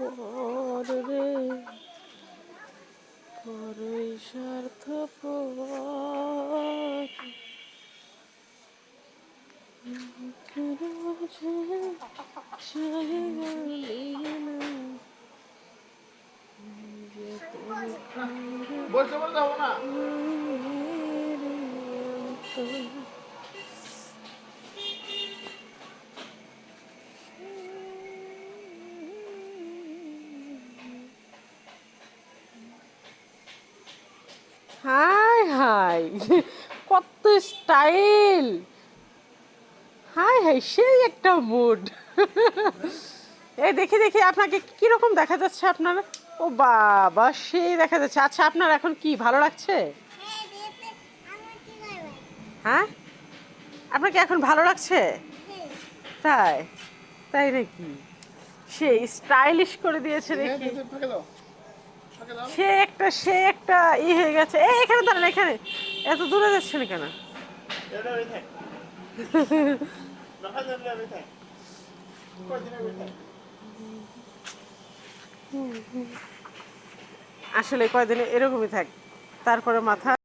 পর পরই স্বার্থ বলছে বলে যাব না। হাই হাই। কত স্টাইল। হাই হাই সেই একটা মুড এই দেখি দেখি আপনাকে কীরকম দেখা যাচ্ছে আপনার? ও বাবা সেই দেখা যাচ্ছে। আচ্ছা আপনার এখন কি ভালো লাগছে? হ্যাঁ? হ্যাঁ আপনাকে এখন ভালো লাগছে? হ্যাঁ তাই? তাই নাকি? সেই স্টাইলিশ করে দিয়েছে হ্যাঁ, দেখি সে একটা সে একটা ই হয়ে গেছে। এই এখানে দাঁড়ান এখানে। এত দূরে যাচ্ছে না কেন আসলে কয়দিনে এরকমই থাক। তারপরে মাথা